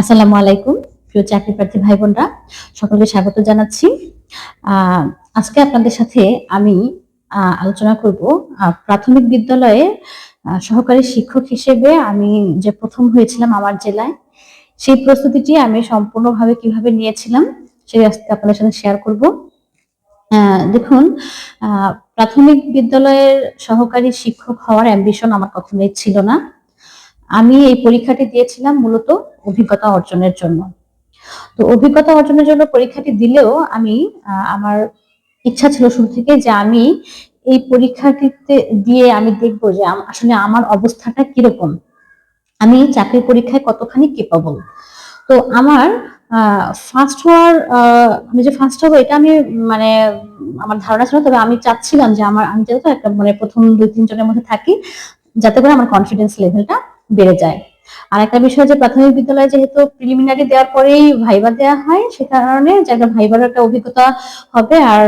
আসসালামু আলাইকুম, প্রিয় চাকরি প্রার্থী ভাই বোনরা সকলকে স্বাগত জানাচ্ছি। আজকে আপনাদের সাথে আমি আলোচনা করব প্রাথমিক বিদ্যালয়ে সহকারী শিক্ষক হিসেবে আমি যে প্রথম হয়েছিলাম আমার জেলায়, সেই প্রস্তুতিটি আমি সম্পূর্ণভাবে কীভাবে নিয়েছিলাম, সেটা আজকে আপনাদের সাথে শেয়ার করব। দেখুন প্রাথমিক বিদ্যালয়ের সহকারী শিক্ষক হওয়ার অ্যাম্বিশন আমার কখনোই ছিল না। আমি এই পরীক্ষাটি দিয়েছিলাম মূলত অভিজ্ঞতা অর্জনের জন্য। তো অভিজ্ঞতা অর্জনের জন্য পরীক্ষাটি দিলেও আমি আমার ইচ্ছা ছিল শুরু থেকে যে আমি এই পরীক্ষাটিতে দিয়ে আমি দেখব যে আসলে আমার অবস্থাটা কীরকম। আমি চাকরির পরীক্ষায় কতখানি কেপাবল তো আমার ফার্স্ট হওয়ার আমি যে ফার্স্ট হব এটা আমি মানে আমার ধারণা ছিল, তবে আমি চাচ্ছিলাম যে আমার, আমি যেহেতু একটা মানে প্রথম দুই তিনজনের মধ্যে থাকি, যাতে করে আমার কনফিডেন্স লেভেলটা বেড়ে যায়। আর একটা বিষয় যে প্রাথমিক বিদ্যালয়ে যেহেতু প্রিলিমিনারি দেওয়ার পরেই ভাইবা দেওয়া হয়, সে কারণে যে একটা ভাইবার একটা অভিজ্ঞতা হবে আর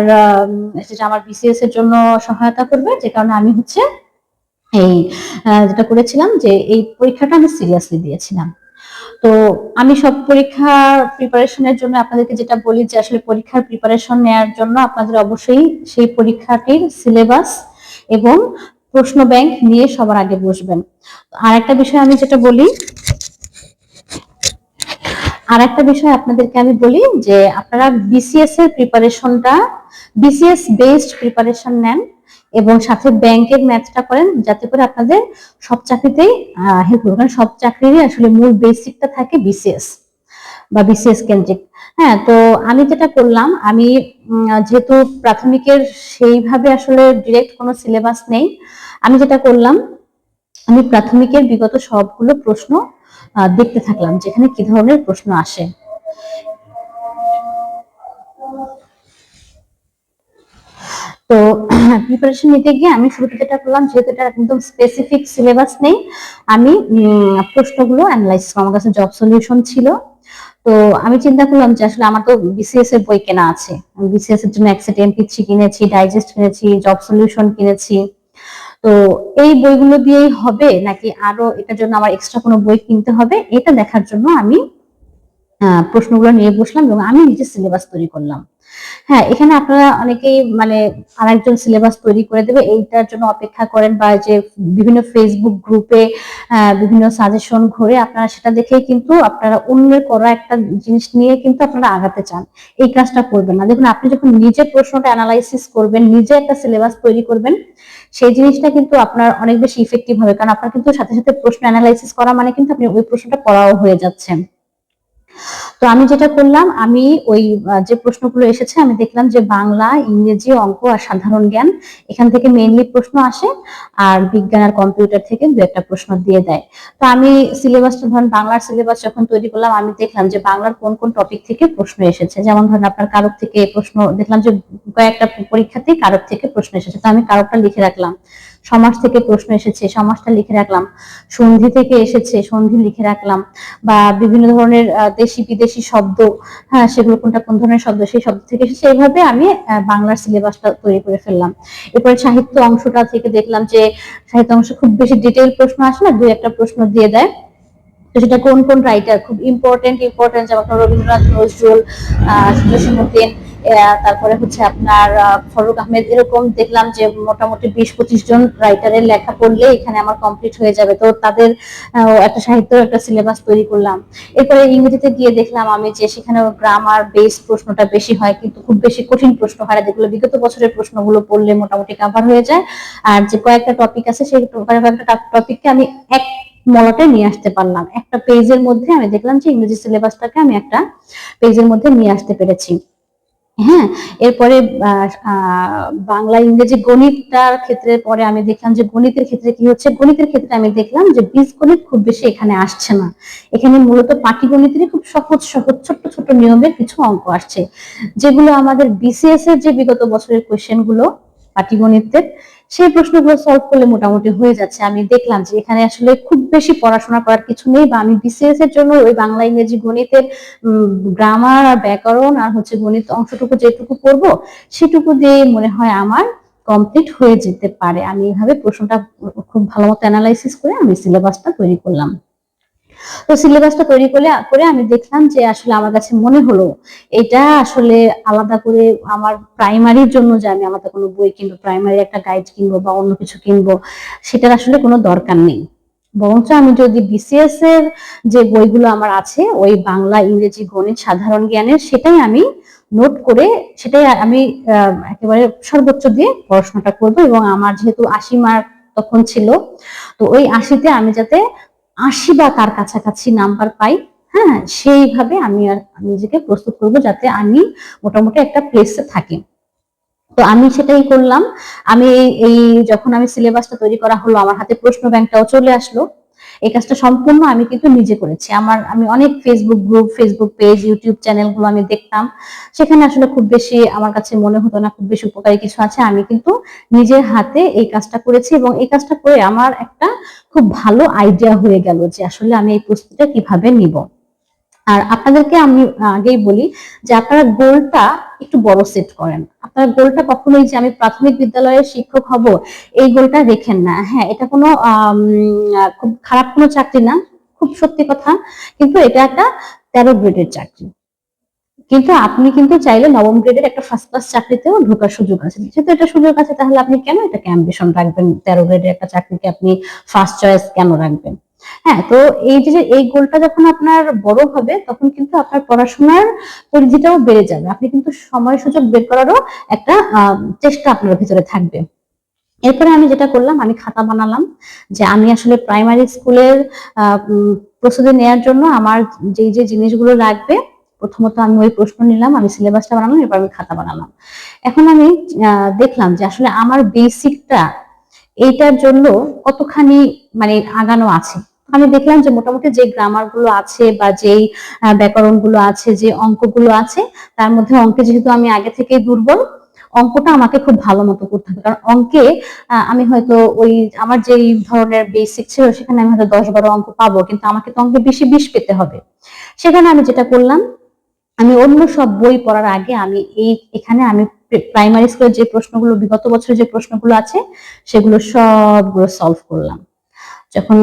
সেটা আমার বিসিএস এর জন্য সহায়তা করবে, যে কারণে আমি হচ্ছে এই যেটা করেছিলাম যে এই পরীক্ষাটা আমি সিরিয়াসলি দিয়েছিলাম। তো আমি সব পরীক্ষার প্রিপারেশনের জন্য আপনাদেরকে যেটা বলি যে আসলে পরীক্ষার প্রিপারেশন নেওয়ার জন্য আপনাদের অবশ্যই সেই পরীক্ষাটির সিলেবাস এবং প্রশ্ন ব্যাংক নিয়ে সবার আগে বসবেন। আর একটা বিষয় আমি যেটা বলি আর একটা বিষয় আপনাদেরকে আমি বলি যে আপনারা বিসিএস এর প্রিপারেশনটা বিসিএস বেসড প্রিপারেশন নেন এবং সাথে ব্যাংকের ম্যাথটা করেন যাতে করে আপনাদের সব চাকরিতেই হেল্প করবে কারণ সব চাকরিরই আসলে মূল বেসিকটা থাকে বিসিএস বা বিসিএস কেন্দ্রিক। হ্যাঁ তো আমি যেটা করলাম, আমি যেহেতু প্রাথমিকের সেইভাবে আসলে ডিরেক্ট কোনো সিলেবাস নেই আমি যেটা করলাম, আমি প্রাথমিকের বিগত সবগুলো প্রশ্ন দেখতে থাকলাম যেখানে কি ধরনের প্রশ্ন আসে। তো প্রিপারেশন নিতে গিয়ে আমি শুরুতে যেটা করলাম, যেহেতু এটা একদম স্পেসিফিক সিলেবাস নেই, আমি প্রশ্নগুলো অ্যানালাইজ আমার কাছে জব সলিউশন ছিল। তো, আমি চিন্তা করলাম যে আসলে আমার তো বিসিএস এর বই কেনা আছে। বিসিএস এর জন্য একসেট এমপি কিনেছি ডাইজেস্ট কিনেছি জব সলিউশন কিনেছি। তো এই বইগুলো দিয়েই হবে নাকি আরও এটার জন্য আমার এক্সট্রা কোনো বই কিনতে হবে? এটা দেখার জন্য আমি প্রশ্নগুলো নিয়ে বসলাম এবং আমি নিজে সিলেবাস তৈরি করলাম। হ্যাঁ এখানে আপনারা অনেকেই মানে আরেকজন সিলেবাস তৈরি করে দেবে, এইটার জন্য অপেক্ষা করেন বা যে বিভিন্ন ফেসবুক গ্রুপে বিভিন্ন সাজেশন ঘুরে আপনারা সেটা দেখেই কিন্তু আপনারা অন্যের করা একটা জিনিস নিয়ে কিন্তু আপনারা আগাতে চান। এই কাজটা করবেন না। দেখুন, আপনি যখন নিজে প্রশ্নটা অ্যানালাইসিস করবেন, নিজে একটা সিলেবাস তৈরি করবেন, সেই জিনিসটা কিন্তু আপনার অনেক বেশি ইফেক্টিভ হবে। কারণ আপনার কিন্তু সাথে সাথে প্রশ্ন অ্যানালাইসিস করা মানে কিন্তু আপনি ওই প্রশ্নটা পড়াও হয়ে যাচ্ছেন। তো আমি যেটা করলাম, আমি ওই যে প্রশ্নগুলো এসেছে, আমি দেখলাম যে বাংলা, ইংরেজি, অঙ্ক আর সাধারণ জ্ঞান এখান থেকে মেইনলি প্রশ্ন আসে আর বিজ্ঞান আর কম্পিউটার থেকে দু একটা প্রশ্ন দিয়ে দেয়। তো আমি সিলেবাসটা ধরেন বাংলার সিলেবাস যখন তৈরি করলাম, আমি দেখলাম যে বাংলার কোন কোন টপিক থেকে প্রশ্ন এসেছে। যেমন ধরেন আপনার কারক থেকে প্রশ্ন, দেখলাম যে কয়েকটা পরীক্ষাতেই কারক থেকে প্রশ্ন এসেছে। তো আমি কারকটা লিখে রাখলাম। সমাজ থেকে প্রশ্ন এসেছে সমাজটা লিখে রাখলাম সন্ধি থেকে এসেছে সন্ধি লিখে রাখলাম বা বিভিন্ন ধরনের দেশি বিদেশি শব্দ হ্যাঁ সেগুলো কোনটা কোন ধরনের শব্দ সেই শব্দ থেকে এসেছে এইভাবে আমি বাংলার সিলেবাসটা তৈরি করে ফেললাম। এরপরে সাহিত্য অংশটা থেকে দেখলাম যে সাহিত্য অংশ খুব বেশি ডিটেল প্রশ্ন আসে না দুই একটা প্রশ্ন দিয়ে দেয়। তো সেটা কোন কোন রাইটার খুব ইম্পর্টেন্ট ইম্পর্টেন্ট যেমন রবীন্দ্রনাথ নজরুল আহ, তারপরে হচ্ছে আপনার ফরুক আহমেদ, এরকম দেখলাম যে মোটামুটি বিশ পঁচিশ জন রাইটারের লেখা পড়লে এখানে আমার কমপ্লিট হয়ে যাবে। তো তাদের একটা সাহিত্য, একটা সিলেবাস তৈরি করলাম। এরপরে ইংরেজিতে গিয়ে দেখলাম আমি যে সেখানে গ্রামার বেস প্রশ্নটা বেশি হয়, কিন্তু খুব বেশি কঠিন প্রশ্ন হয় যেগুলো বিগত বছরের প্রশ্নগুলো পড়লে মোটামুটি কাভার হয়ে যায়। আর যে কয়েকটা টপিক আছে, সেই কয়েকটা টপিককে আমি এক মলটে নিয়ে আসতে পারলাম। একটা পেজের মধ্যে আমি দেখলাম যে ইংরেজি সিলেবাসটাকে আমি একটা পেজের মধ্যে নিয়ে আসতে পেরেছি। হ্যাঁ এরপরে বাংলা ইংরেজি গণিতটার ক্ষেত্রে পরে আমি দেখলাম যে গণিতের ক্ষেত্রে কি হচ্ছে? গণিতের ক্ষেত্রে আমি দেখলাম যে বীজগণিত খুব বেশি এখানে আসছে না। এখানে মূলত পাটিগণিতেরই খুব সহজ সহজ, ছোট্ট ছোট্ট নিয়মের কিছু অঙ্ক আসছে। যেগুলো আমাদের বিসিএস এর যে বিগত বছরের কোয়েশ্চেনগুলো, পাটিগণিতের সেই প্রশ্নগুলো সলভ করলে মোটামুটি হয়ে যাচ্ছে। আমি দেখলাম যে এখানে আসলে খুব বেশি পড়াশোনা করার কিছু নেই বা আমি বিসিএস এর জন্য ওই বাংলা, ইংরেজি গণিতের গ্রামার আর ব্যাকরণ আর হচ্ছে গণিত অংশটুকু যেটুকু করব সেটুকু দিয়ে মনে হয় আমার কমপ্লিট হয়ে যেতে পারে। আমি এভাবে প্রশ্নটা খুব ভালো মতো অ্যানালাইসিস করে আমি সিলেবাসটা তৈরি করলাম। তো সিলেবাসটা তৈরি করে করে আমি দেখলাম যে আসলে আমার কাছে মনে হলো, এটা আসলে আলাদা করে আমার প্রাইমারির জন্য যে আমি আলাদা কোনো বই কিনবো প্রাইমারি একটা গাইড কিনবো বা অন্য কিছু কিনবো, সেটার আসলে কোনো দরকার নেই। বরঞ্চ আমি যদি বিসিএস এর যে বইগুলো আমার আছে, ওই বাংলা, ইংরেজি, গণিত, সাধারণ জ্ঞানের, সেটাই আমি নোট করে, সেটাই আমি একেবারে সর্বোচ্চ দিয়ে পড়াশোনাটা করব এবং আমার যেহেতু আশি মার্ক তখন ছিল, তো ওই আশিতে আমি যাতে আশি বা তার কাছাকাছি নাম্বার পাই হ্যাঁ সেইভাবে আমি আর নিজেকে প্রস্তুত করব যাতে আমি মোটামুটি একটা প্লেসে থাকি। তো আমি সেটাই করলাম। আমি এই- এই যখন আমি সিলেবাসটা তৈরি করা হলো, আমার হাতে প্রশ্ন ব্যাংকটাও চলে আসলো। এই কাজটা সম্পূর্ণ আমি কিন্তু নিজে করেছি। আমার, আমি অনেক Facebook group Facebook page YouTube চ্যানেলগুলো আমি দেখতাম। সেখানে আসলে খুব বেশি আমার কাছে মনে হতো না, খুব বেশি উপকারী কিছু আছে। আমি কিন্তু নিজের হাতে এই কাজটা করেছি এবং এই কাজটা করে আমার একটা খুব ভালো আইডিয়া হয়ে গেল যে আসলে আমি এই প্রস্তুতিটা কীভাবে নিব। আর আপনাদেরকে আমি আগেই বলি যে আপনারা গোলটা একটু বড় সেট করেন। আপনার গোলটা কখনোই যে আমি প্রাথমিক বিদ্যালয়ের শিক্ষক হব, এই গোলটা রেখেন না। হ্যাঁ এটা কোনো খুব খারাপ কোনো চাকরি না, খুব সত্যি কথা। কিন্তু এটা একটা তেরো গ্রেডের চাকরি। কিন্তু আপনি কিন্তু চাইলে নবম গ্রেডের একটা ফার্স্ট ক্লাস চাকরিতেও ঢোকার সুযোগ আছে। যেহেতু এটা সুযোগ আছে, তাহলে আপনি কেন এটাকে অ্যাম্বিশন রাখবেন? তেরো গ্রেডের একটা চাকরিকে আপনি ফার্স্ট চয়েস কেন রাখবেন? হ্যাঁ তো এই যে এই গোলটা যখন আপনার বড় হবে, তখন কিন্তু আপনার পড়াশোনার পরিধিটাও বেড়ে যাবে। আপনি কিন্তু সময় সুযোগ বের করারও একটা চেষ্টা আপনার ভিতরে থাকবে। এরপরে আমি যেটা করলাম, আমি খাতা বানালাম যে আমি আসলে প্রাইমারি স্কুলের প্রস্তুতি নেওয়ার জন্য আমার যে যে জিনিসগুলো লাগবে, প্রথমত আমি ওই প্রশ্ন নিলাম, আমি সিলেবাসটা বানালাম, এরপর আমি খাতা বানালাম। এখন আমি দেখলাম যে আসলে আমার বেসিকটা এইটার জন্য কতখানি মানে আগানো আছে। আমি দেখলাম যে মোটামুটি যে গ্রামারগুলো আছে বা যেই ব্যাকরণগুলো আছে, যে অঙ্কগুলো আছে, তার মধ্যে অঙ্কে যেহেতু আমি আগে থেকেই দুর্বল, অঙ্কটা আমাকে খুব ভালো মতো করতে হবে। কারণ অঙ্কে আমি হয়তো ওই আমার যেই ধরনের বেসিক ছিল, সেখানে আমি হয়তো দশ বারো অঙ্ক পাবো, কিন্তু আমাকে তো অঙ্কে বেশি বিষ পেতে হবে। সেখানে আমি যেটা করলাম, আমি অন্য সব বই পড়ার আগে আমি এই, এখানে আমি প্রাইমারি স্কুলের যে প্রশ্নগুলো, বিগত বছরের যে প্রশ্নগুলো আছে, সেগুলো সবগুলো সলভ করলাম। যখন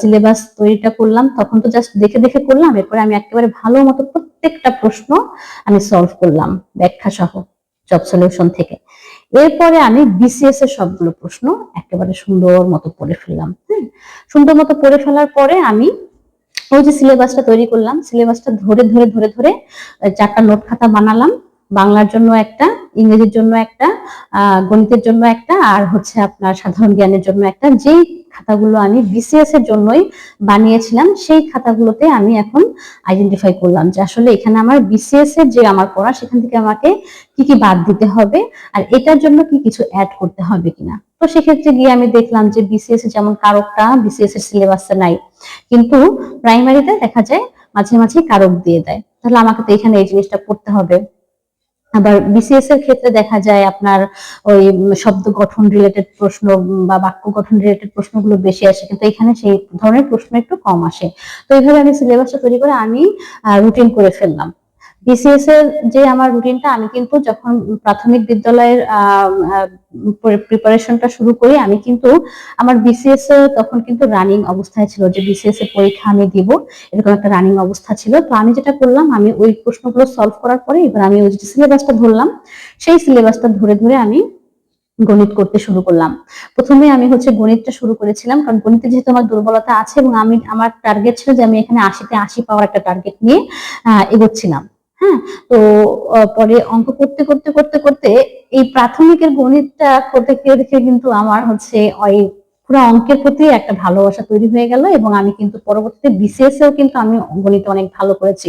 সিলেবাস তৈরিটা করলাম, তখন তো জাস্ট দেখে দেখে করলাম, এরপরে আমি একেবারে ভালো মতো প্রত্যেকটা প্রশ্ন আমি সলভ করলাম ব্যাখ্যা সহ জব সলিউশন থেকে। এরপরে আমি বিসিএস এর সবগুলো প্রশ্ন একেবারে সুন্দর মতো পড়ে ফেললাম হ্যাঁ সুন্দর মতো পড়ে ফেলার পরে আমি ওই যে সিলেবাসটা তৈরি করলাম সিলেবাসটা ধরে ধরে ধরে ধরে চারটা নোট খাতা বানালাম, বাংলার জন্য একটা, ইংরেজির জন্য একটা গণিতের জন্য একটা, আর হচ্ছে আপনার সাধারণ জ্ঞানের জন্য একটা, যেই খাতাগুলো আমি বিসিএস এর জন্যই বানিয়েছিলাম, সেই খাতাগুলোতে আমি এখন আইডেন্টিফাই করলাম যে আসলে এখানে আমার বিসিএস এর যে আমার পড়া, সেখান থেকে আমাকে কি কি বাদ দিতে হবে আর এটার জন্য কি কিছু অ্যাড করতে হবে কিনা। তো সেক্ষেত্রে গিয়ে আমি দেখলাম যে বিসিএস যেমন কারকটা বিসিএস এর সিলেবাসে নাই, কিন্তু প্রাইমারিতে দেখা যায় মাঝে মাঝে কারক দিয়ে দেয়। তাহলে আমাকে তো এখানে এই জিনিসটা পড়তে হবে। আবার বিসিএস এর ক্ষেত্রে দেখা যায় আপনার ওই শব্দ গঠন রিলেটেড প্রশ্ন বা বাক্য গঠন রিলেটেড প্রশ্নগুলো বেশি আসে, কিন্তু এখানে সেই ধরনের প্রশ্ন একটু কম আসে। তো এইভাবে আমি সিলেবাসটা তৈরি করে আমি রুটিন করে ফেললাম। বিসিএস এর যে আমার রুটিনটা আমি কিন্তু যখন প্রাথমিক বিদ্যালয়ের প্রিপারেশনটা শুরু করি, আমি কিন্তু আমার বিসিএস তখন কিন্তু রানিং অবস্থায় ছিল যে বিসিএস এর পরীক্ষা আমি দিব, এরকম একটা রানিং অবস্থা ছিল। তো আমি যেটা করলাম, আমি ওই প্রশ্নগুলো সলভ করার পরে এবার আমি ওই যে সিলেবাসটা ধরলাম, সেই সিলেবাসটা ধরে ধরে আমি গণিত করতে শুরু করলাম। প্রথমে আমি হচ্ছে গণিতটা শুরু করেছিলাম, কারণ গণিতে যেহেতু আমার দুর্বলতা আছে এবং আমি, আমার টার্গেট ছিল যে আমি এখানে আশিতে আশি পাওয়ার একটা টার্গেট নিয়ে এগোচ্ছিলাম। হ্যাঁ তো পরে অঙ্ক করতে করতে করতে করতে এই প্রাথমিকের গণিতটা করতে, দেখে কিন্তু আমার হচ্ছে ওই পুরো অঙ্কের প্রতি একটা ভালোবাসা তৈরি হয়ে গেল এবং আমি কিন্তু পরবর্তীতে বিসিএস এও কিন্তু আমি গণিত অনেক ভালো করেছি।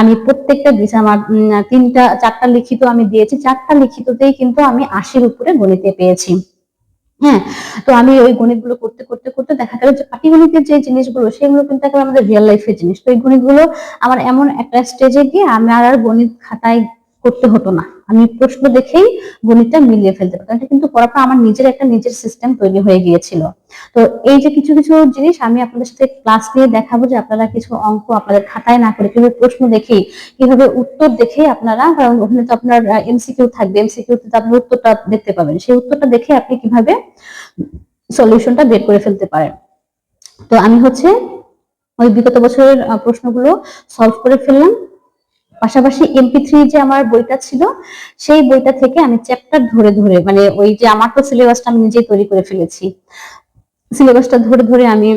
আমি প্রত্যেকটা বিষয় আমার তিনটা, চারটা লিখিত আমি দিয়েছি। চারটা লিখিততেই কিন্তু আমি আশির উপরে গণিতে পেয়েছি। হ্যাঁ তো আমি ওই গণিতগুলো করতে করতে করতে দেখা গেল যে পাটিগণিতের যে জিনিসগুলো, সেগুলো কিন্তু একেবারে আমাদের রিয়েল লাইফের জিনিস। তো এই গণিতগুলো আমার এমন একটা স্টেজে গিয়ে আমার আর গণিত খাতায় করতে হতো না। আমি প্রশ্ন দেখেই গণিতটা মিলিয়ে ফেলতে পারতাম এটা কিন্তু পর আমার নিজের একটা নিজের সিস্টেম তৈরি হয়ে গিয়েছিল। তো এই যে কিছু কিছু জিনিস আমি আপনাদের সাথে ক্লাস নিয়ে দেখাবো যে আপনারা কিছু অঙ্ক আপনাদের খাতায় না করে কীভাবে প্রশ্ন দেখেই, কীভাবে উত্তর দেখে আপনারা, কারণ ওখানে তো আপনার এমসিকিউ থাকবে। এমসিকিউ তো আপনি উত্তরটা দেখতে পাবেন। সেই উত্তরটা দেখে আপনি কীভাবে সলিউশনটা বের করে ফেলতে পারেন। তো আমি হচ্ছে ওই বিগত বছরের প্রশ্নগুলো সলভ করে ফেললাম। পাশাপাশি এমপি থ্রি যে আমার বইটা ছিল সেই বইটা থেকে আমি চ্যাপ্টার ধরে ধরে মানে ওই যে আমার তো সিলেবাসটা আমি নিজেই তৈরি করে ফেলেছি। সিলেবাসটা ধরে ধরে আমি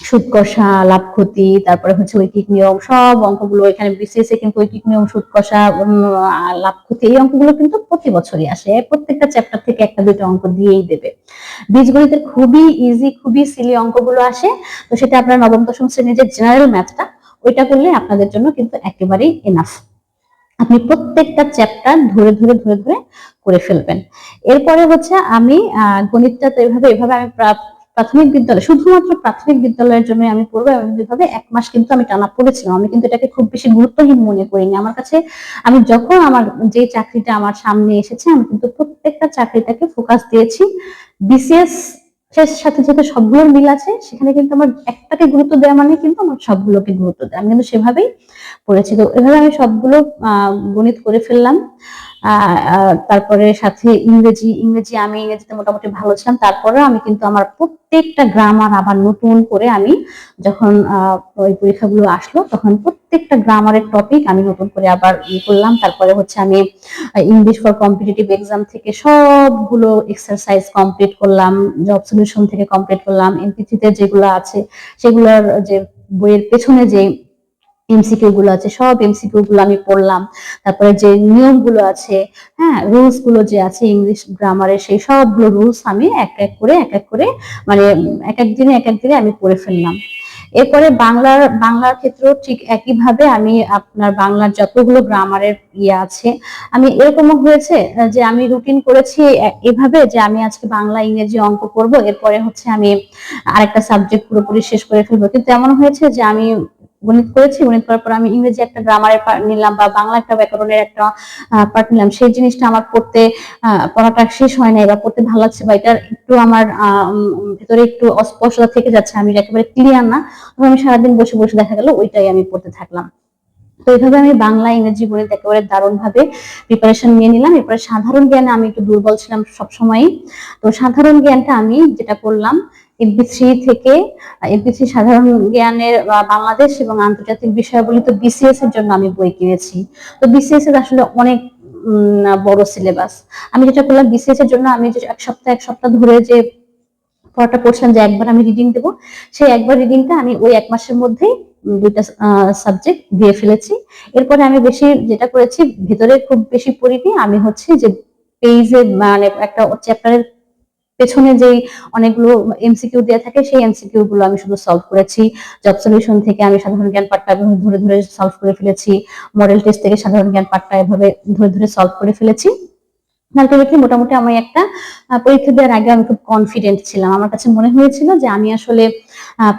সুদ কষা লাভ ক্ষতি তারপরে হচ্ছে ঐকিক নিয়ম সব অঙ্কগুলো এখানে বিসিএস কিন্তু ঐকিক নিয়ম সুদ কষা উম, আহ, লাভ ক্ষতি এই অঙ্কগুলো কিন্তু প্রতি বছরই আসে। প্রত্যেকটা চ্যাপ্টার থেকে একটা দুটো অঙ্ক দিয়েই দেবে। বীজগণিতের খুবই ইজি খুবই সিলি অঙ্কগুলো আসে। তো সেটা আপনার নবম দশম শ্রেণির যে জেনারেল ম্যাথটা ওইটা করলে আপনাদের জন্য কিন্তু একেবারেই এনাফ আপনি প্রত্যেকটা চ্যাপ্টার ধরে ধরে ধরে ধরে করে ফেলবেন। এরপরে হচ্ছে আমি গণিতটা তো এভাবে এভাবে আমি প্রাথমিক বিদ্যালয়, শুধুমাত্র প্রাথমিক বিদ্যালয়ের জন্য আমি পড়ব এবং এভাবে এক মাস কিন্তু আমি টানা পড়েছিলাম। আমি কিন্তু এটাকে খুব বেশি গুরুত্বহীন মনে করিনি। আমার কাছে, আমি যখন আমার যে চাকরিটা আমার সামনে এসেছে, আমি কিন্তু প্রত্যেকটা চাকরিটাকে ফোকাস দিয়েছি। বিসিএস এর সাথে যেহেতু সবগুলোর মিল আছে, সেখানে কিন্তু আমার একটাকে গুরুত্ব দেওয়া মানে কিন্তু আমার সবগুলোকে গুরুত্ব দেওয়া। আমি কিন্তু সেভাবেই পড়েছি। তো এভাবে আমি সবগুলো গণিত করে ফেললাম। তারপরে সাথে ইংরেজি ইংরেজি আমি ইংরেজিতে মোটামুটি ভালো ছিলাম। তারপরে আমি কিন্তু আমার প্রত্যেকটা গ্রামার আবার নতুন করে আমি যখন ওই পরীক্ষাগুলো আসলো, তখন প্রত্যেকটা গ্রামারের টপিক আমি নতুন করে আবার ইয়ে করলাম। তারপরে হচ্ছে আমি ইংলিশ ফর কম্পিটিটিভ এক্সাম থেকে সবগুলো এক্সারসাইজ কমপ্লিট করলাম জব সলিউশন থেকে কমপ্লিট করলাম এমপিসিতে যেগুলো আছে, সেগুলোর যে বইয়ের পেছনে যে এমসিকিউ গুলো আছে, সব এমসিকিউ গুলো আমি পড়লাম। তারপরে যে নিয়মগুলো আছে হ্যাঁ রুলসগুলো যে আছে ইংলিশ গ্রামারের সেই সবগুলো রুলস আমি এক এক করে, এক এক করে মানে এক এক দিনে, এক এক দিনে আমি পড়ে ফেললাম। এরপরে বাংলার বাংলার ক্ষেত্রেও ঠিক একইভাবে আমি আপনার বাংলার যতগুলো গ্রামারের ইয়ে আছে, আমি এরকমও হয়েছে যে আমি রুটিন করেছি এভাবে যে আমি আজকে বাংলা ইংরেজি অঙ্ক করব, এরপরে হচ্ছে আমি আরেকটা সাবজেক্ট পুরোপুরি শেষ করে ফেলব। কিন্তু এমন হয়েছে যে আমি গণিত করেছি, গণিত করার পর আমি ইংরেজি একটা গ্রামারের পার্ট নিলাম বা বাংলা একটা ব্যাকরণের একটা পার্ট নিলাম। সেই জিনিসটা আমার পড়তে পড়াটা শেষ হয় নাই বা পড়তে ভালো লাগছে বা এটার একটু আমার ভেতরে একটু অস্পষ্টতা থেকে যাচ্ছে, আমি একেবারে ক্লিয়ার না। আমি সারাদিন বসে বসে দেখা গেল, ওইটাই আমি পড়তে থাকলাম। তো এইভাবে আমি বাংলা, ইংরেজি, গণিত একেবারে দারুণ ভাবে প্রিপারেশন নিয়ে নিলাম। এরপরে সাধারণ জ্ঞানে আমি একটু দুর্বল ছিলাম সবসময়ই। তো সাধারণ জ্ঞানটা আমি যেটা করলাম এমপি থ্রি থেকে এমপি থ্রি সাধারণ জ্ঞানের বাংলাদেশ এবং আন্তর্জাতিক বিষয়াবলী তো বিসিএস এর জন্য আমি বই কিনেছি। তো বিসিএস এর আসলে অনেক বড় সিলেবাস আমি যেটা করলাম বিসিএস এর জন্য আমি যে এক সপ্তাহ এক সপ্তাহ ধরে যে পড়াটা পড়ছিলাম যে একবার আমি রিডিং দেবো, সেই একবার রিডিংটা আমি ওই এক মাসের মধ্যেই দুইটা সাবজেক্ট দিয়ে ফেলেছি। এরপরে আমি বেশি যেটা করেছি, ভেতরে খুব বেশি পড়িনি, আমি হচ্ছে যে পেজে মানে একটা চ্যাপ্টারের পেছনে যেই অনেকগুলো এমসিকিউ দেওয়া থাকে, সেই এমসিকিউ গুলো আমি শুধু সলভ করেছি। জব সলিউশন থেকে আমি সাধারণ জ্ঞান পাঠটা ধরে ধরে সলভ করে ফেলেছি। মডেল টেস্ট থেকে সাধারণ জ্ঞান পাঠটা এভাবে ধরে ধরে সলভ করে ফেলেছি। আলটিমেটলি মোটামুটি আমি একটা পরীক্ষা দেওয়ার আগে আমি খুব কনফিডেন্ট ছিলাম। আমার কাছে মনে হয়েছিল যে আমি আসলে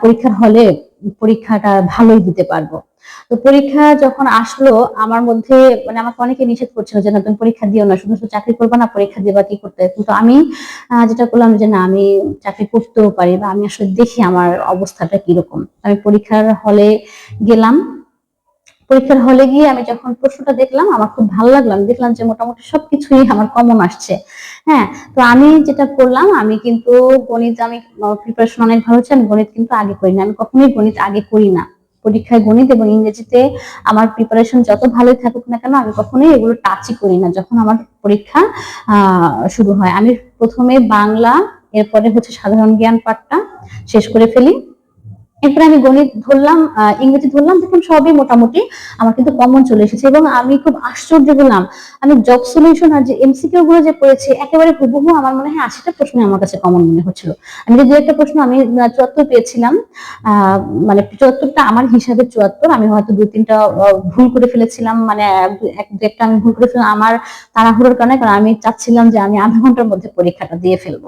পরীক্ষার হলে পরীক্ষাটা ভালোই দিতে পারব। তো পরীক্ষা যখন আসলো, আমার মধ্যে মানে আমাকে অনেকে নিষেধ করছিল যে, না, তুমি পরীক্ষা দিও না, শুধু শুধু চাকরি করবে না, পরীক্ষা দিবা কি করতে? কিন্তু আমি যেটা করলাম যে, না, আমি চাকরি করতেও পারি বা আমি আসলে দেখি আমার অবস্থাটা কীরকম। আমি পরীক্ষার হলে গেলাম। পরীক্ষার হলে গিয়ে আমি যখন প্রশ্নটা দেখলাম, আমার খুব ভালো লাগল। আমি দেখলাম যে মোটামুটি সবকিছুই আমার কমন আসছে। হ্যাঁ তো আমি যেটা করলাম, আমি কিন্তু গণিত, আমি প্রিপারেশন অনেক ভালো হচ্ছে, আমি গণিত কিন্তু আগে করি না। আমি কখনোই গণিত আগে করি না। পরীক্ষায় গণিত এবং ইংরেজিতে আমার প্রিপারেশন যত ভালোই থাকুক না কেন, আমি কখনোই এগুলো টাচই করি না যখন আমার পরীক্ষা শুরু হয়। আমি প্রথমে বাংলা, এরপরে হচ্ছে সাধারণ জ্ঞান পাঠটা শেষ করে ফেলি। এরপরে আমি গণিত ধরলাম ইংরেজি ধরলাম দেখুন সবই মোটামুটি আমার কিন্তু কমন চলে এসেছে এবং আমি খুব আশ্চর্য হলাম। আমি জব সলিউশন আর যে এমসিকিউ গুলো যে পড়েছি একেবারে হুবহু আমার মনে হয় আশিটা প্রশ্ন আমার কাছে কমন মনে হচ্ছিল। আমি যে একটা প্রশ্ন আমি চুয়াত্তর পেয়েছিলাম মানে চুয়াত্তরটা আমার হিসাবে চুয়াত্তর, আমি হয়তো দু তিনটা ভুল করে ফেলেছিলাম মানে এক একটা আমি ভুল করে ফেললাম আমার তাড়াহুড়োর কারণে, কারণ আমি চাচ্ছিলাম যে আমি আধা ঘণ্টার মধ্যে পরীক্ষাটা দিয়ে ফেলব।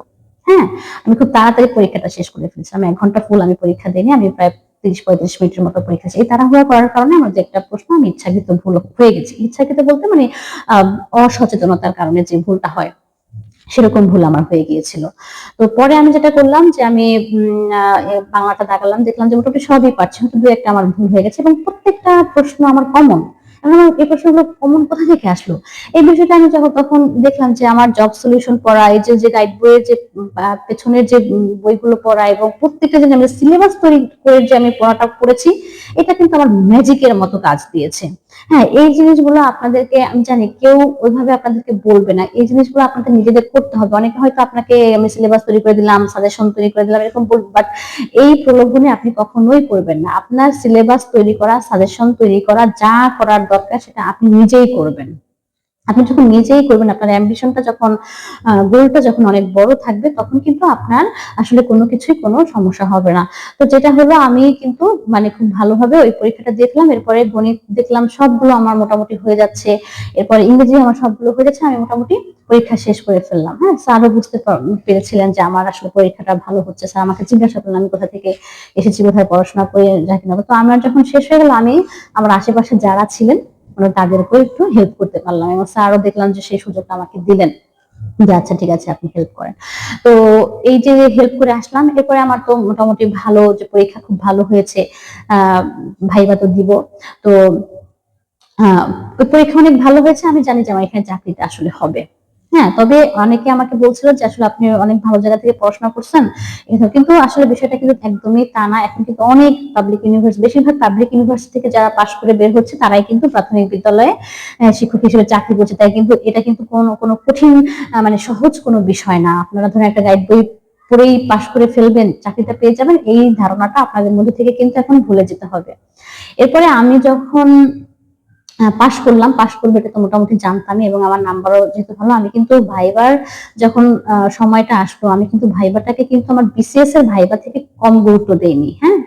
হ্যাঁ আমি খুব তাড়াতাড়ি পরীক্ষাটা শেষ করে ফেলেছিলাম। এক ঘণ্টা ফুল আমি পরীক্ষা দিইনি, আমি প্রায় তিরিশ পঁয়ত্রিশ মিনিটের মতো পরীক্ষা এই তাড়াহুড়া করার কারণে আমার যে একটা প্রশ্ন, আমি ইচ্ছাকৃত ভুল হয়ে গেছি। ইচ্ছাকৃত বলতে মানে অসচেতনতার কারণে যে ভুলটা হয়, সেরকম ভুল আমার হয়ে গিয়েছিল। তো পরে আমি যেটা করলাম যে আমি বাংলাটা দাগালাম দেখলাম যে মোটামুটি সবই পারছি। দু একটা আমার ভুল হয়ে গেছে এবং প্রত্যেকটা প্রশ্ন আমার কমন এই প্রশ্নগুলো কমন কোথা থেকে আসলো? এই বিষয়টা আমি যখন তখন দেখলাম যে আমার জব সলিউশন পড়া, এই যে গাইড বইয়ের যে পেছনের যে বইগুলো পড়া এবং প্রত্যেকটা আমি সিলেবাস তৈরি করে যে আমি পড়াটা করেছি, এটা কিন্তু আমার ম্যাজিকের মতো কাজ দিয়েছে। হ্যাঁ এই জিনিসগুলো আপনাদেরকে আমি জানি কেউ ওইভাবে আপনাদেরকে বলবে না। এই জিনিসগুলো আপনাদের নিজেদের করতে হবে। অনেকে হয়তো আপনাকে আমি সিলেবাস তৈরি করে দিলাম সাজেশন তৈরি করে দিলাম, এরকম বলব বাট এই প্রলোভনে আপনি কখনোই করবেন না। আপনার সিলেবাস তৈরি করা সাজেশন তৈরি করা, যা করার দরকার, সেটা আপনি নিজেই করবেন। আপনি যখন নিজেই করবেন, আপনার অ্যাম্বিশনটা যখন গোলটা যখন অনেক বড় থাকবে, তখন কিন্তু আপনার আসলে কোনো কিছুই কোনো সমস্যা হবে না। তো যেটা হলো, আমি কিন্তু মানে খুব ভালোভাবে ওই পরীক্ষাটা দেখলাম, এরপরে গণিত দেখলাম, সবগুলো আমার মোটামুটি হয়ে যাচ্ছে। এরপরে ইংরেজি আমার সবগুলো হয়ে যাচ্ছে, আমি মোটামুটি পরীক্ষা শেষ করে ফেললাম। হ্যাঁ স্যারও বুঝতে পার- পেরেছিলেন যে আমার আসলে পরীক্ষাটা ভালো হচ্ছে। স্যার আমাকে জিজ্ঞাসা করলেন, আমি কোথা থেকে এসেছি? কোথায় পড়াশোনা করে যাই না তো আমার যখন শেষ হয়ে গেল, আমি আমার আশেপাশে যারা ছিলেন মানে তাদেরকেও একটু হেল্প করতে পারলাম এবং স্যারও দেখলাম যে সেই সুযোগটা আমাকে দিলেন যে আচ্ছা ঠিক আছে, আপনি হেল্প করেন। তো এই যে হেল্প করে আসলাম, এরপরে আমার তো মোটামুটি ভালো যে পরীক্ষা খুব ভালো হয়েছে। আহ, ভাইবা তো দিব। তো পরীক্ষা অনেক ভালো হয়েছে। আমি জানি যে আমার এখানে চাকরিটা আসলে হবে। হ্যাঁ তবে অনেকে আমাকে বলছিল যে আসলে আপনি অনেক ভালো জায়গা থেকে পড়াশোনা করছেন। কিন্তু আসলে বিষয়টা কিন্তু একদমই তা না। এখন কিন্তু অনেক পাবলিক ইউনিভার্সিটি বেশিরভাগ পাবলিক ইউনিভার্সিটি থেকে যারা পাশ করে বের হচ্ছে, তারাই কিন্তু প্রাথমিক বিদ্যালয়ে শিক্ষক হিসেবে চাকরি করছে। তাই কিন্তু এটা কিন্তু কোনো কোনো কঠিন মানে সহজ কোনো বিষয় না। আপনারা ধরেন একটা গাইড বই পড়েই পাশ করে ফেলবেন, চাকরিটা পেয়ে যাবেন, এই ধারণাটা আপনাদের মধ্যে থেকে কিন্তু এখন ভুলে যেতে হবে। এরপরে আমি যখন পাশ করলাম পাশ করবে এটা তো মোটামুটি জানতামই এবং আমার নাম্বারও যেহেতু ভালো, আমি কিন্তু ভাইবার যখন সময়টা আসলো, আমি কিন্তু ভাইবারটাকে কিন্তু আমার বিসিএস এর ভাইবার থেকে কম গুরুত্ব দেইনি হ্যাঁ?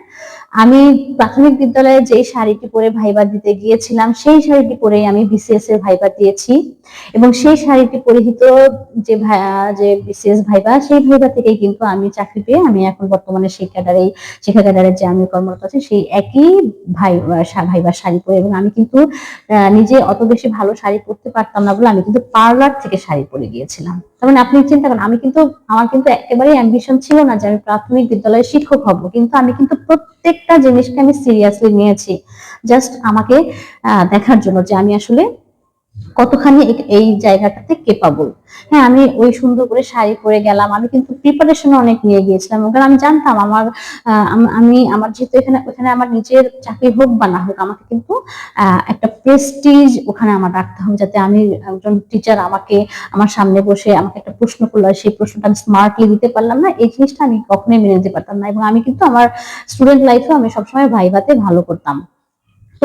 আমি প্রাথমিক বিদ্যালয়ে যে শাড়িটি পরে ভাইবার দিতে গিয়েছিলাম, সেই শাড়িটি পরে আমি বিসিএস এর ভাইবার দিয়েছি। এবং সেই শাড়িটি পরিহিত যে ভাই- আহ, যে বিসিএস ভাইবা সেই ভাইবা থেকেই কিন্তু আমি চাকরি পেয়ে আমি এখন বর্তমানে সেই ক্যাডারে শিক্ষা ক্যাডারে যে আমি কর্মরত আছি সেই একই ভাই ভাইবা শাড়ি পরে এবং আমি কিন্তু নিজে অত বেশি ভালো শাড়ি পরতে পারতাম না বলে আমি কিন্তু পার্লার থেকে শাড়ি পরে গিয়েছিলাম। তার মানে আপনি চিন্তা করেন আমি কিন্তু আমার কিন্তু একেবারেই অ্যাম্বিশন ছিল না যে আমি প্রাথমিক বিদ্যালয়ে শিক্ষক হব কিন্তু আমি কিন্তু প্রত্যেকটা জিনিসকে আমি সিরিয়াসলি নিয়েছি। জাস্ট আমাকে দেখার জন্য যে আমি আসলে কতখানি এই জায়গাটাতে কেপাবল হ্যাঁ আমি ওই সুন্দর করে শাড়ি পরে গেলাম। আমি কিন্তু প্রিপারেশন অনেক নিয়ে গিয়েছিলাম। কারণ আমি জানতাম আমার আমি আমার যেহেতু এখানে, ওখানে আমার নিজের চাকরি হোক বা না হোক, আমাকে কিন্তু একটা প্রেস্টিজ ওখানে আমার রাখতে হবে যাতে আমি একজন টিচার আমাকে, আমার সামনে বসে আমাকে একটা প্রশ্ন করল সেই প্রশ্নটা আমি স্মার্টলি দিতে পারলাম না। এই জিনিসটা আমি কখনোই মেনে নিতে পারতাম না। এবং আমি কিন্তু আমার স্টুডেন্ট লাইফেও আমি সবসময় ভাইভাতে ভালো করতাম।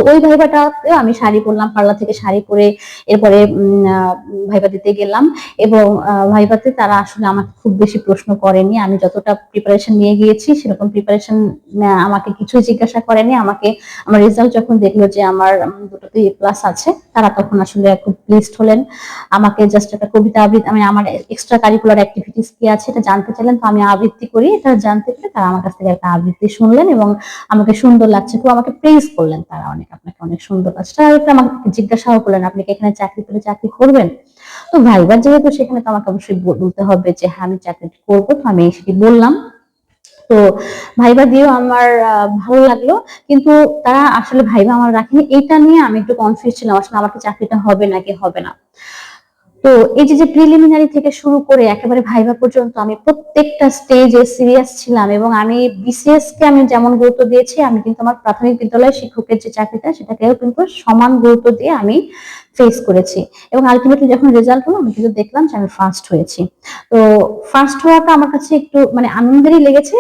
তো ওই ভাইবাটাতেও আমি শাড়ি পরলাম পার্লার থেকে শাড়ি পরে এরপরে ভাইবা দিতে গেলাম এবং আহ, ভাইবাতে তারা আসলে আমাকে খুব বেশি প্রশ্ন করেনি। আমি যতটা প্রিপারেশন নিয়ে গিয়েছি সেরকম প্রিপারেশন আমাকে কিছু জিজ্ঞাসা করেনি। আমাকে আমার রেজাল্ট যখন দেখল যে আমার দুটোতে এ প্লাস আছে তারা তখন আসলে খুব প্লিজড হলেন। আমাকে জাস্ট একটা কবিতা আবৃত্তি আমি আমার এক্সট্রা কারিকুলার অ্যাক্টিভিটিস কি আছে এটা জানতে চাইলেন তো আমি আবৃত্তি করি। এটা জানতে পেরে তারা আমার কাছ থেকে একটা আবৃত্তি শুনলেন এবং আমাকে সুন্দর লাগছে খুব আমাকে প্রেজ করলেন তারা অনেক। আপনাকে অনেক সুন্দর একটু আমাকে জিজ্ঞাসাও করলেন, আপনি কি এখানে চাকরি পেলে চাকরি করবেন? তো ভাইবার যেহেতু সেখানে তো আমাকে অবশ্যই বলতে হবে যে হ্যাঁ আমি চাকরি করব। তো আমি সেটি বললাম। তো ভাইবা দিয়েও আমার ভালো লাগল। কিন্তু তারা আসলে ভাইবা আমার রাখেনি। এটা নিয়ে আমি একটু কনফিউজ ছিলাম। আসলে আমার চাকরিটা হবে নাকি হবে না? তো এই যে যে প্রিলিমিনারি থেকে শুরু করে একেবারে ভাইভা পর্যন্ত আমি প্রত্যেকটা স্টেজে সিরিয়াস ছিলাম এবং আমি বিসিএস কে আমি যেমন গুরুত্ব দিয়েছি, আমি কিন্তু আমার প্রাথমিক বিদ্যালয়ের শিক্ষকের যে চাকরিটা, সেটাকেও কিন্তু সমান গুরুত্ব দিয়ে আমি ফেস করেছি। এবং আলটিমেটলি যখন রেজাল্ট হলো, আমি কিন্তু দেখলাম যে আমি ফার্স্ট হয়েছি। তো ফার্স্ট হওয়াটা আমার কাছে একটু মানে আনন্দেরই লেগেছে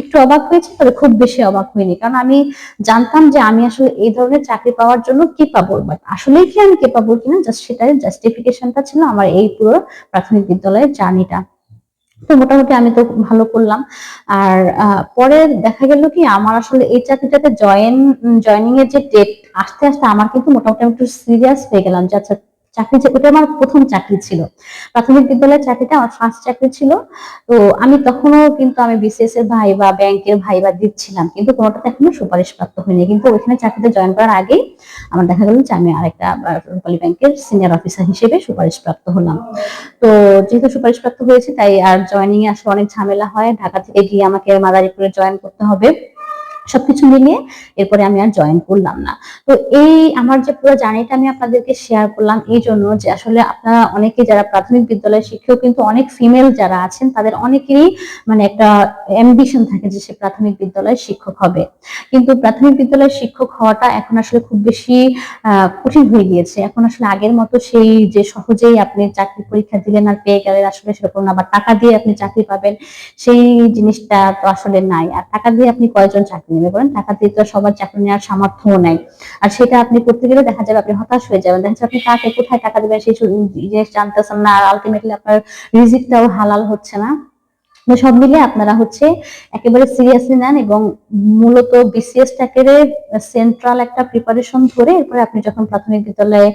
একটু অবাক হয়েছে, তবে খুব বেশি অবাক হয়নি কারণ আমি জানতাম যে আমি আসলে এই ধরনের চাকরি পাওয়ার জন্য কি কেপাবল বাট আসলেই কি আমি কে পাবো কিনা জাস্ট সেটাই জাস্টিফিকেশনটা ছিল আমার এই পুরো প্রাথমিক বিদ্যালয়ের জার্নিটা তো মোটামুটি আমি তো ভালো করলাম। আর পরে দেখা গেল কি, আমার আসলে এই চাকরিটাতে জয়েন জয়নিং এর যে ডেট আস্তে আস্তে আমার কিন্তু মোটামুটি একটু সিরিয়াস হয়ে গেলাম যে আচ্ছা চাকরি ওটা আমার প্রথম চাকরি ছিল। প্রাথমিক বিদ্যালয়ের চাকরিটা আমার ফার্স্ট চাকরি ছিল। তো আমি তখনও কিন্তু আমি বিসিএস এর ভাই বা ব্যাংকের ভাই বা দিচ্ছিলাম কিন্তু কোনোটাতে এখনও সুপারিশ প্রাপ্ত হয়নি। কিন্তু ওইখানে চাকরিতে জয়েন করার আগেই আমার দেখা গেল যে আমি আরেকটা রূপালী ব্যাংকের সিনিয়র অফিসার হিসেবে সুপারিশ প্রাপ্ত হলাম। তো যেহেতু সুপারিশ প্রাপ্ত হয়েছে, তাই আর জয়েনিং এ আসলে অনেক ঝামেলা হয়। ঢাকা থেকে গিয়ে আমাকে মাদারীপুরে জয়েন করতে হবে। সবকিছু মিলিয়ে এরপরে আমি আর জয়েন করলাম না। তো এই আমার যে পুরো জার্নিটা আমি আপনাদেরকে শেয়ার করলাম এই জন্য যে আসলে আপনারা অনেকে যারা প্রাথমিক বিদ্যালয়ের শিক্ষক কিন্তু অনেক ফিমেল যারা আছেন, তাদের অনেকেরই মানে একটা অ্যাম্বিশন থাকে যে সে প্রাথমিক বিদ্যালয়ের শিক্ষক হবে। কিন্তু প্রাথমিক বিদ্যালয়ের শিক্ষক হওয়াটা এখন আসলে খুব বেশি কঠিন হয়ে গিয়েছে। এখন আসলে আগের মতো সেই যে সহজেই আপনি চাকরি পরীক্ষা দিলেন আর পেয়ে গেলেন আসলে সেরকম না। বা টাকা দিয়ে আপনি চাকরি পাবেন, সেই জিনিসটা তো আসলে নাই। আর টাকা দিয়ে আপনি কয়জন চাকরি নেবে করেন টাকা দিয়ে তো সবার চাকরি নেওয়ার সামর্থ্য নাই। আর সেটা আপনি করতে গেলে দেখা যাবে আপনি হতাশ হয়ে যাবেন। দেখা যাচ্ছে আপনি কাকে, কোথায় টাকা দেবেন, সেই জিনিস জানতেছেন না। আর আলটিমেটলি আপনার রিজিকটাও হালাল হচ্ছে না। সব মিলে আপনারা হচ্ছে একেবারে সিরিয়াসলি নেন এবং মূলত বিসিএস টাকের সেন্ট্রাল একটা প্রিপারেশন ধরে এরপরে আপনি যখন প্রাথমিক বিদ্যালয়ে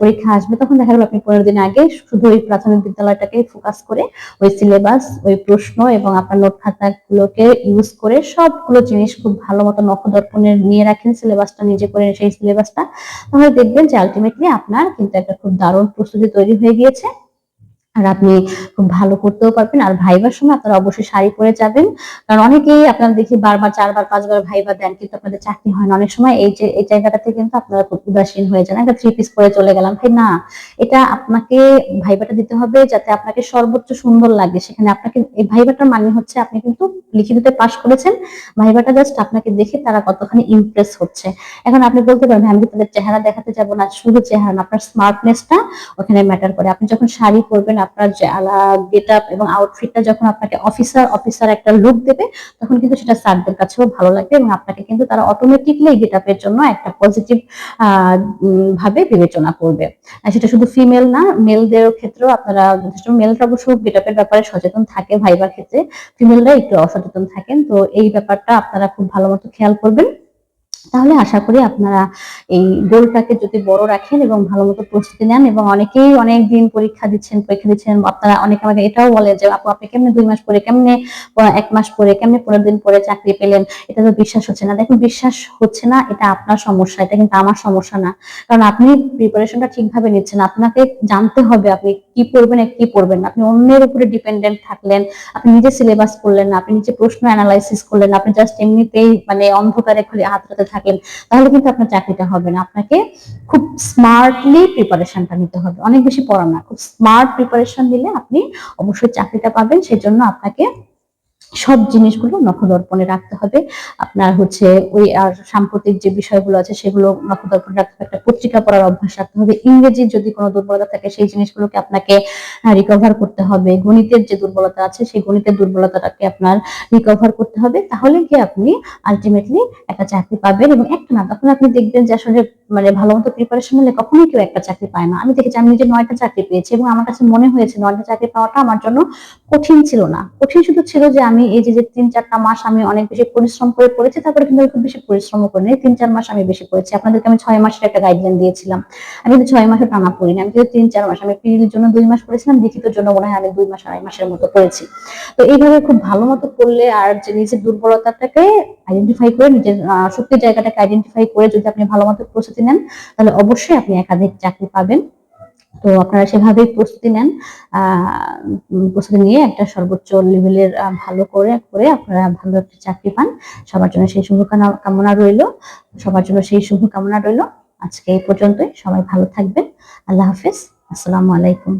পরীক্ষা আসবে, তখন দেখা গেল আপনি পনেরো দিন আগে শুধু ওই প্রাথমিক বিদ্যালয়টাকে ফোকাস করে ওই সিলেবাস ওই প্রশ্ন এবং আপনার নোট খাতাগুলোকে ইউজ করে সবগুলো জিনিস খুব ভালো মতো নখদর্পণে নিয়ে রাখেন সিলেবাসটা নিজে করে সেই সিলেবাসটা তাহলে দেখবেন যে আলটিমেটলি আপনার কিন্তু একটা খুব দারুণ প্রস্তুতি তৈরি হয়ে গিয়েছে। আর আপনি খুব ভালো করতেও পারবেন। আর ভাইবার সময় আপনারা অবশ্যই শাড়ি পরে যাবেন। কারণ অনেকেই আপনারা দেখি বারবার, চারবার, পাঁচবার ভাইবা দেন, কিন্তু আপনাদের চাকরি হয় না। অনেক সময় এই যে, এই জায়গাটাতে কিন্তু আপনারা খুব উদাসীন হয়ে যান। একটা থ্রি পিস পরে চলে গেলাম। ভাই, না, এটা আপনাকে ভাইবাটা দিতে হবে যাতে আপনাকে সর্বোচ্চ সুন্দর লাগে। সেখানে আপনাকে, এই ভাইবাটার মানে হচ্ছে আপনি কিন্তু লিখিততে পাশ করেছেন। ভাইবাটা জাস্ট আপনাকে দেখে তারা কতখানি ইমপ্রেস হচ্ছে। এখন আপনি বলতে পারবেন, আমি তাদের চেহারা দেখাতে যাব না? শুধু চেহারা না, আপনার স্মার্টনেসটা ওখানে ম্যাটার করে। আপনি যখন শাড়ি পরবেন আপনার গেট আপ এবং আউটফিটটা যখন আপনাকে অফিসার অফিসার একটা লুক দেবে, তখন কিন্তু সেটা স্যারদের কাছেও ভালো লাগবে এবং আপনাকে কিন্তু তারা অটোমেটিকলি গেট আপের জন্য একটা পজিটিভ ভাবে বিবেচনা করবে। সেটা শুধু ফিমেল না মেলদের ক্ষেত্রেও আপনারা যথেষ্ট মেলরা অবশ্য গেট আপের ব্যাপারে সচেতন থাকে ভাইবার ক্ষেত্রে ফিমেলরা একটু অসচেতন থাকেন। তো এই ব্যাপারটা আপনারা খুব ভালো মতো খেয়াল করবেন। তাহলে আশা করি আপনারা এই গোলটাকে যদি বড় রাখেন এবং ভালো মতো প্রস্তুতি নেন এবং অনেকেই অনেক দিন পরীক্ষা দিচ্ছেন পরীক্ষা দিচ্ছেন আপনারা অনেকে আমাকে এটাও বলে যে, আপু, আপনি কেমনে দুই মাস পরে, কেমনে এক মাস পরে, কেমনে পনেরো দিন পরে চাকরি পেলেন? এটা তো বিশ্বাস হচ্ছে না। দেখুন, বিশ্বাস হচ্ছে না, এটা আপনার সমস্যা, এটা কিন্তু আমার সমস্যা না। কারণ আপনি প্রিপারেশনটা ঠিকভাবে নিচ্ছেন, আপনাকে জানতে হবে আপনি কি পড়বেন আর কি পড়বেন না। আপনি অন্যের উপরে ডিপেন্ডেন্ট থাকলেন, আপনি নিজে সিলেবাস করলেন না, আপনি নিজে প্রশ্ন অ্যানালাইসিস করলেন আপনি জাস্ট এমনিতেই মানে অন্ধকারে খুলে হাত হাতে থাকলেন তাহলে কিন্তু আপনার চাকরিটা হবে না। আপনাকে খুব স্মার্টলি প্রিপারেশনটা নিতে হবে। অনেক বেশি পড়া না, খুব স্মার্ট প্রিপারেশন নিলে আপনি অবশ্যই চাকরিটা পাবেন। সেজন্য আপনাকে সব জিনিসগুলো নখদর্পণে রাখতে হবে। আপনার হচ্ছে ওই আর সাম্প্রতিক যে বিষয়গুলো আছে, সেগুলো নখদর্পণে রাখতে হবে। একটা পত্রিকা পড়ার অভ্যাস রাখতে হবে। ইংরেজির যদি কোনো দুর্বলতা থাকে, সেই জিনিসগুলোকে আপনাকে রিকভার করতে হবে। গণিতের যে দুর্বলতা আছে, সেই গণিতের দুর্বলতাটাকে আপনার রিকভার করতে হবে। তাহলে কি আপনি আলটিমেটলি একটা চাকরি পাবেন এবং একটা না, তখন আপনি দেখবেন যে আসলে মানে ভালো মতো প্রিপারেশন হলে কখনোই কেউ একটা চাকরি পায় না। আমি দেখেছি, আমি নিজে নয়টা চাকরি পেয়েছি এবং আমার কাছে মনে হয়েছে নয়টা চাকরি পাওয়াটা আমার জন্য কঠিন ছিল না। কঠিন শুধু ছিল যে আমি এই যে তিন চারটা মাস আমি অনেক বেশি পরিশ্রম করে পড়েছি তারপরে কিন্তু খুব বেশি পরিশ্রম করিনি। তিন চার মাস আমি বেশি পড়েছি আপনাদেরকে আমি ছয় মাসের একটা গাইডলাইন দিয়েছিলাম। আমি কিন্তু ছয় মাসে টানা পড়িনি আমি কিন্তু তিন চার মাস, আমি পিরিয়ডের জন্য দুই মাস পড়েছিলাম লিখিতের জন্য মনে হয় আমি দুই মাস আড়াই মাসের মতো পড়েছি তো এইভাবে খুব ভালো মতো করলে আর যে নিজের দুর্বলতাটাকে আইডেন্টিফাই করে, নিজের শক্তির জায়গাটাকে আইডেন্টিফাই করে যদি আপনি ভালো মতো প্রস্তুতি নেন, তাহলে অবশ্যই আপনি একাধিক চাকরি পাবেন। তো আপনারা সেভাবেই প্রস্তুতি নেন। প্রস্তুতি নিয়ে একটা সর্বোচ্চ লেভেলের ভালো করে করে আপনারা ভালো একটা চাকরি পান। সবার জন্য সেই শুভকামনা, কামনা রইল। সবার জন্য সেই শুভ কামনা রইল। আজকে এই পর্যন্তই। সবাই ভালো থাকবেন। আল্লাহ হাফিজ। আসসালামু আলাইকুম।